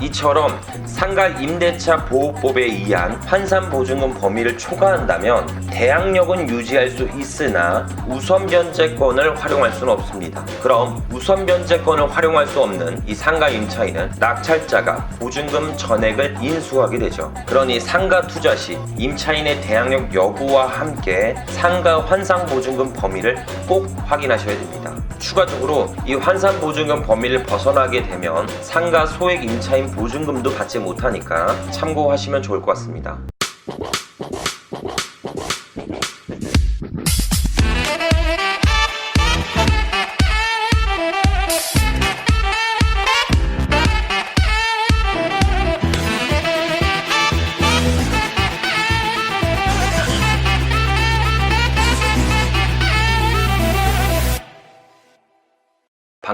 이처럼 상가 임대차 보호법에 의한 환산 보증금 범위를 초과한다면 대항력은 유지할 수 있으나 우선 변제권을 활용할 수는 없습니다. 그럼 우선 변제권을 활용할 수 없는 이 상가 임차인은 낙찰자가 보증금 전액을 인수하게 되죠. 그러니 상가 투자 시 임차인의 대항력 여부와 함께 상가 환상 보증금 범위를 꼭 확인하셔야 됩니다. 추가적으로 이 환산 보증금 범위를 벗어나게 되면 상가 소액 임차인 보증금도 받지 못하니까 참고하시면 좋을 것 같습니다.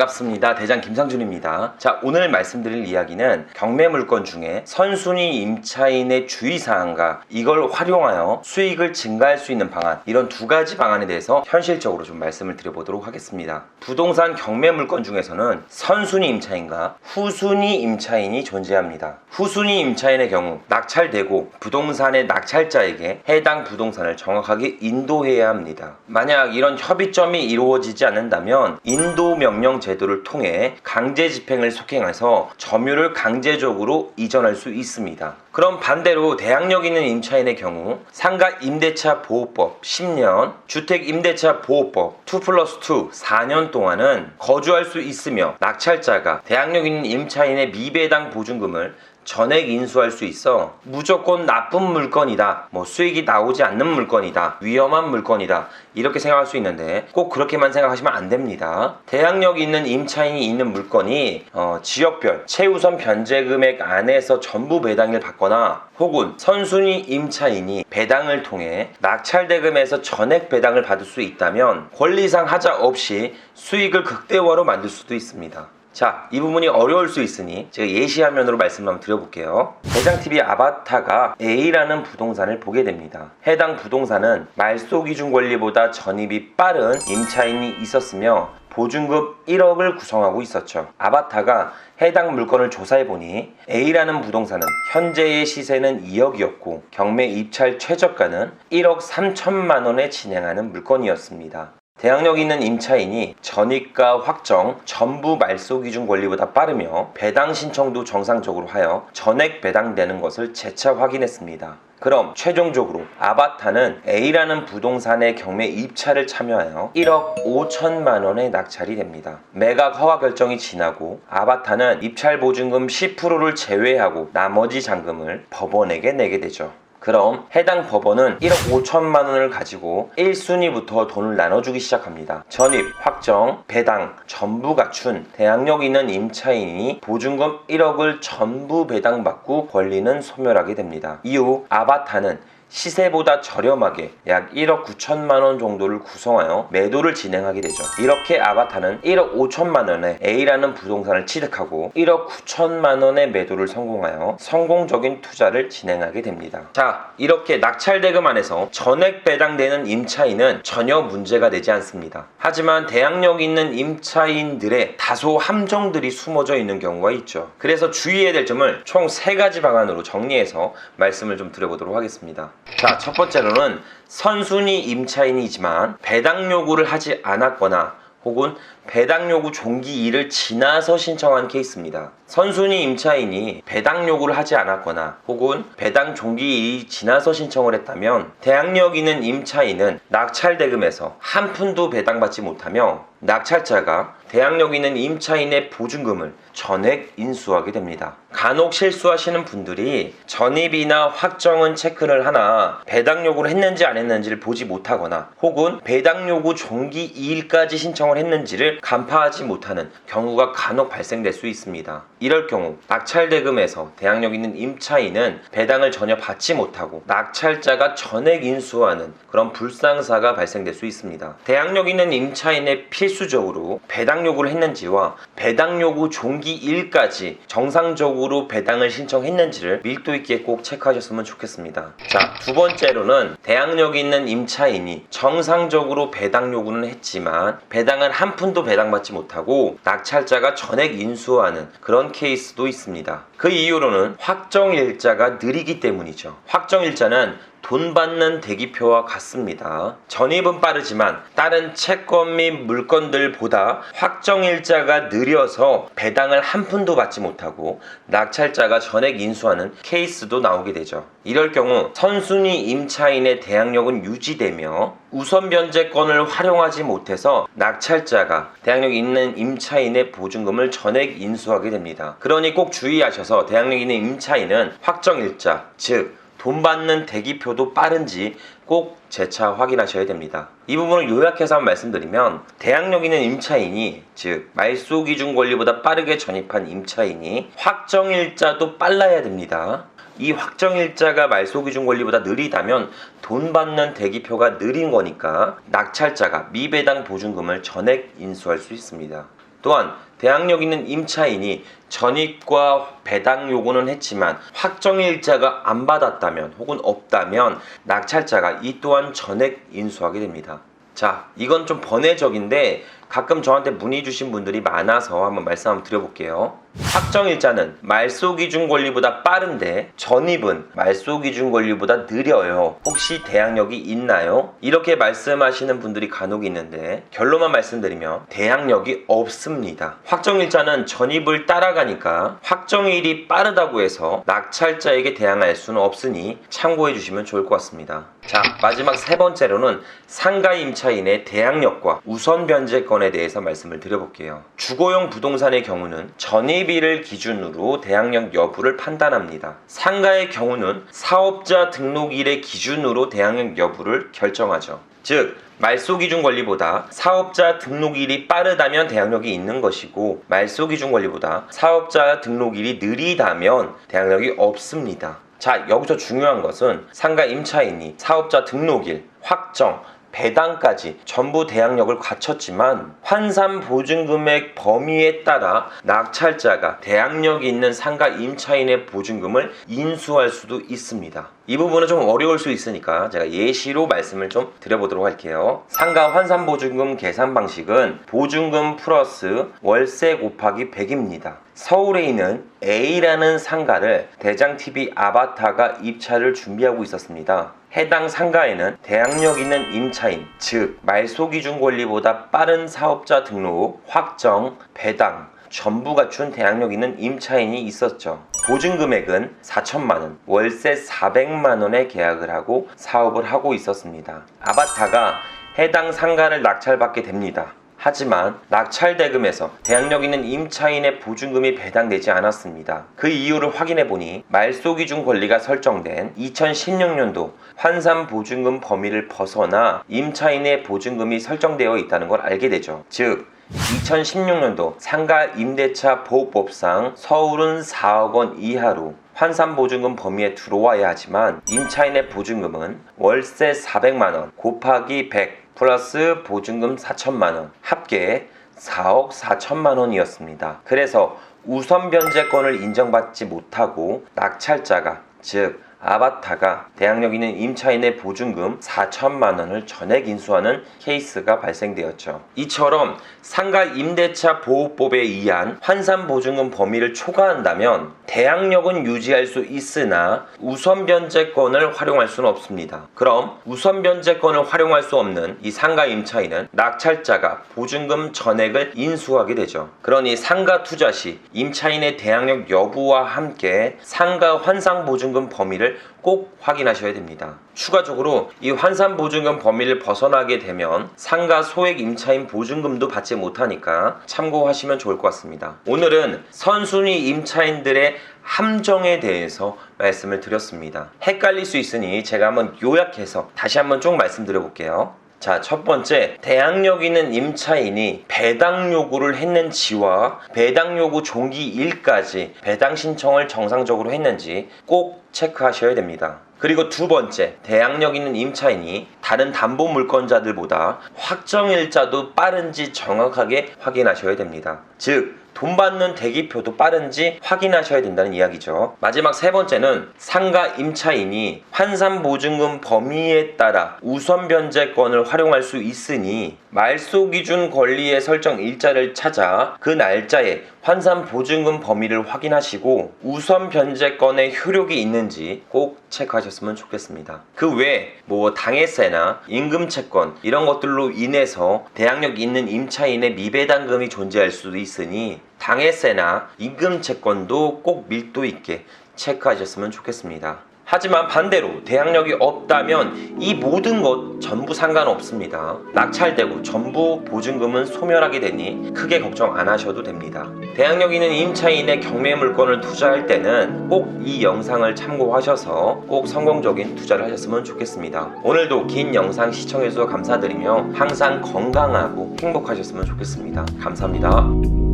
반갑습니다. 대장 김상준입니다. 자, 오늘 말씀드릴 이야기는 경매 물건 중에 선순위 임차인의 주의사항과 이걸 활용하여 수익을 증가할 수 있는 방안, 이런 두 가지 방안에 대해서 현실적으로 좀 말씀을 드려보도록 하겠습니다. 부동산 경매 물건 중에서는 선순위 임차인과 후순위 임차인이 존재합니다. 후순위 임차인의 경우 낙찰되고 부동산의 낙찰자에게 해당 부동산을 정확하게 인도해야 합니다. 만약 이런 협의점이 이루어지지 않는다면 인도 명령 제 도를 통해 강제 집행을 속행해서 점유를 강제적으로 이전할 수 있습니다. 그럼 반대로 대항력 있는 임차인의 경우 상가 임대차 보호법 10년, 주택 임대차 보호법 2 플러스 2 4년 동안은 거주할 수 있으며 낙찰자가 대항력 있는 임차인의 미배당 보증금을 전액 인수할 수 있어. 무조건 나쁜 물건이다. 뭐 수익이 나오지 않는 물건이다. 위험한 물건이다. 이렇게 생각할 수 있는데 꼭 그렇게만 생각하시면 안 됩니다. 대항력 있는 임차인이 있는 물건이 어, 지역별 최우선 변제 금액 안에서 전부 배당을 받거나 혹은 선순위 임차인이 배당을 통해 낙찰 대금에서 전액 배당을 받을 수 있다면 권리상 하자 없이 수익을 극대화로 만들 수도 있습니다 자, 이 부분이 어려울 수 있으니 제가 예시 화면으로 말씀 한번 드려볼게요. 대장TV 아바타가 A라는 부동산을 보게 됩니다. 해당 부동산은 말소 기준 권리보다 전입이 빠른 임차인이 있었으며 보증금 1억을 구성하고 있었죠. 아바타가 해당 물건을 조사해보니 A라는 부동산은 현재의 시세는 2억이었고 경매 입찰 최저가는 1억 3천만 원에 진행하는 물건이었습니다. 대항력 있는 임차인이 전입가 확정 전부 말소 기준 권리보다 빠르며 배당 신청도 정상적으로 하여 전액 배당되는 것을 재차 확인했습니다. 그럼 최종적으로 아바타는 A라는 부동산의 경매 입찰을 참여하여 1억 5천만 원의 낙찰이 됩니다. 매각 허가 결정이 지나고 아바타는 입찰 보증금 10%를 제외하고 나머지 잔금을 법원에게 내게 되죠. 그럼 해당 법원은 1억 5천만 원을 가지고 1순위부터 돈을 나눠주기 시작합니다. 전입, 확정, 배당 전부 갖춘 대항력 있는 임차인이 보증금 1억을 전부 배당받고 권리는 소멸하게 됩니다. 이후 아바타는 시세보다 저렴하게 약 1억 9천만 원 정도를 구성하여 매도를 진행하게 되죠. 이렇게 아바타는 1억 5천만 원에 A라는 부동산을 취득하고 1억 9천만 원의 매도를 성공하여 성공적인 투자를 진행하게 됩니다. 자, 이렇게 낙찰 대금 안에서 전액 배당되는 임차인은 전혀 문제가 되지 않습니다. 하지만 대항력 있는 임차인들의 다소 함정들이 숨어져 있는 경우가 있죠. 그래서 주의해야 될 점을 총세 가지 방안으로 정리해서 말씀을 좀 드려보도록 하겠습니다. 자, 첫 번째로는 선순위 임차인이지만 배당 요구를 하지 않았거나 혹은 배당 요구 종기 일을 지나서 신청한 케이스입니다. 선순위 임차인이 배당 요구를 하지 않았거나 혹은 배당 종기 일이 지나서 신청을 했다면 대항력 있는 임차인은 낙찰 대금에서 한 푼도 배당받지 못하며 낙찰자가 대항력 있는 임차인의 보증금을 전액 인수하게 됩니다. 간혹 실수하시는 분들이 전입이나 확정은 체크를 하나 배당 요구를 했는지 안 했는지를 보지 못하거나 혹은 배당 요구 종기 2일까지 신청을 했는지를 간파하지 못하는 경우가 간혹 발생될 수 있습니다. 이럴 경우 낙찰 대금에서 대항력 있는 임차인은 배당을 전혀 받지 못하고 낙찰자가 전액 인수하는 그런 불상사가 발생될 수 있습니다. 대항력 있는 임차인의 필수적으로 배당 요구를 했는지와 배당 요구 종기 일까지 정상적으로 배당을 신청했는지를 밀도 있게 꼭 체크하셨으면 좋겠습니다. 자, 두 번째로는 대항력 있는 임차인이 정상적으로 배당 요구는 했지만 배당을 한 푼도 배당받지 못하고 낙찰자가 전액 인수하는 그런 케이스도 있습니다. 그 이유로는 확정일자가 느리기 때문이죠. 확정일자는 돈 받는 대기표와 같습니다. 전입은 빠르지만 다른 채권 및 물건들보다 확정일자가 느려서 배당을 한 푼도 받지 못하고 낙찰자가 전액 인수하는 케이스도 나오게 되죠. 이럴 경우 선순위 임차인의 대항력은 유지되며 우선 변제권을 활용하지 못해서 낙찰자가 대항력 있는 임차인의 보증금을 전액 인수하게 됩니다. 그러니 꼭 주의하셔서 대항력 있는 임차인은 확정일자, 즉 돈 받는 대기표도 빠른지 꼭 재차 확인하셔야 됩니다. 이 부분을 요약해서 한번 말씀드리면 대항력 있는 임차인이 즉 말소 기준 권리보다 빠르게 전입한 임차인이 확정일자도 빨라야 됩니다. 이 확정일자가 말소 기준 권리보다 느리다면 돈 받는 대기표가 느린 거니까 낙찰자가 미배당 보증금을 전액 인수할 수 있습니다. 또한 대항력 있는 임차인이 전입과 배당 요구는 했지만 확정일자가 안 받았다면 혹은 없다면 낙찰자가 이 또한 전액 인수하게 됩니다. 자, 이건 좀 번외적인데 가끔 저한테 문의 주신 분들이 많아서 한번 말씀 한번 드려볼게요. 확정 일자는 말소 기준 권리보다 빠른데 전입은 말소 기준 권리보다 느려요. 혹시 대항력이 있나요? 이렇게 말씀하시는 분들이 간혹 있는데 결론만 말씀드리면 대항력이 없습니다. 확정 일자는 전입을 따라가니까 확정일이 빠르다고 해서 낙찰자에게 대항할 수는 없으니 참고해 주시면 좋을 것 같습니다. 자, 마지막 세 번째로는 상가 임차인의 대항력과 우선 변제권 에 대해서 말씀을 드려볼게요. 주거용 부동산의 경우는 전입일을 기준으로 대항력 여부를 판단합니다. 상가의 경우는 사업자 등록일의 기준으로 대항력 여부를 결정하죠. 즉 말소 기준 권리보다 사업자 등록일이 빠르다면 대항력이 있는 것이고 말소 기준 권리보다 사업자 등록일이 느리다면 대항력이 없습니다. 자, 여기서 중요한 것은 상가 임차인이 사업자 등록일, 확정, 배당까지 전부 대항력을 갖췄지만 환산 보증금액 범위에 따라 낙찰자가 대항력이 있는 상가 임차인의 보증금을 인수할 수도 있습니다. 이 부분은 좀 어려울 수 있으니까 제가 예시로 말씀을 좀 드려보도록 할게요. 상가 환산 보증금 계산 방식은 보증금 플러스 월세 곱하기 100입니다. 서울에 있는 A라는 상가를 대장TV 아바타가 입찰을 준비하고 있었습니다. 해당 상가에는 대항력 있는 임차인, 즉 말소 기준 권리보다 빠른 사업자 등록, 확정, 배당 전부 갖춘 대항력 있는 임차인이 있었죠. 보증 금액은 4천만 원, 월세 400만 원에 계약을 하고 사업을 하고 있었습니다. 아바타가 해당 상가를 낙찰받게 됩니다. 하지만 낙찰 대금에서 대항력 있는 임차인의 보증금이 배당되지 않았습니다. 그 이유를 확인해 보니 말소 기준 권리가 설정된 2016년도 환산 보증금 범위를 벗어나 임차인의 보증금이 설정되어 있다는 걸 알게 되죠. 즉 2016년도 상가 임대차 보호법상 서울은 4억 원 이하로 환산 보증금 범위에 들어와야 하지만 임차인의 보증금은 월세 400만 원 곱하기 100 플러스 보증금 4천만 원 합계 4억 4천만 원이었습니다. 그래서 우선 변제권을 인정받지 못하고 낙찰자가 즉 아바타가 대항력 있는 임차인의 보증금 4천만 원을 전액 인수하는 케이스가 발생되었죠. 이처럼 상가 임대차 보호법에 의한 환산 보증금 범위를 초과한다면 대항력은 유지할 수 있으나 우선 변제권을 활용할 수는 없습니다. 그럼 우선 변제권을 활용할 수 없는 이 상가 임차인은 낙찰자가 보증금 전액을 인수하게 되죠. 그러니 상가 투자 시 임차인의 대항력 여부와 함께 상가 환상 보증금 범위를 꼭 확인하셔야 됩니다. 추가적으로 이 환산 보증금 범위를 벗어나게 되면 상가 소액 임차인 보증금도 받지 못하니까 참고하시면 좋을 것 같습니다. 오늘은 선순위 임차인들의 함정에 대해서 말씀을 드렸습니다. 헷갈릴 수 있으니 제가 한번 요약해서 다시 한번 쭉 말씀드려 볼게요. 자, 첫 번째, 대항력 있는 임차인이 배당 요구를 했는지와 배당 요구 종기 일까지 배당 신청을 정상적으로 했는지 꼭 체크하셔야 됩니다. 그리고 두 번째, 대항력 있는 임차인이 다른 담보 물건자들보다 확정일자도 빠른지 정확하게 확인하셔야 됩니다. 즉, 돈 받는 대기표도 빠른지 확인하셔야 된다는 이야기죠. 마지막 세 번째는 상가 임차인이 환산 보증금 범위에 따라 우선 변제권을 활용할 수 있으니 말소 기준 권리의 설정 일자를 찾아 그 날짜에 환산 보증금 범위를 확인하시고 우선 변제권의 효력이 있는지 꼭 체크하셨으면 좋겠습니다. 그 외에 뭐 당해세나 임금 채권 이런 것들로 인해서 대항력 있는 임차인의 미배당금이 존재할 수도 있으니 당해세나 임금 채권도 꼭 밀도 있게 체크하셨으면 좋겠습니다. 하지만 반대로 대항력이 없다면 이 모든 것 전부 상관없습니다. 낙찰되고 전부 보증금은 소멸하게 되니 크게 걱정 안 하셔도 됩니다. 대항력 있는 임차인의 경매 물건을 투자할 때는 꼭 이 영상을 참고하셔서 꼭 성공적인 투자를 하셨으면 좋겠습니다. 오늘도 긴 영상 시청해주셔서 감사드리며 항상 건강하고 행복하셨으면 좋겠습니다. 감사합니다.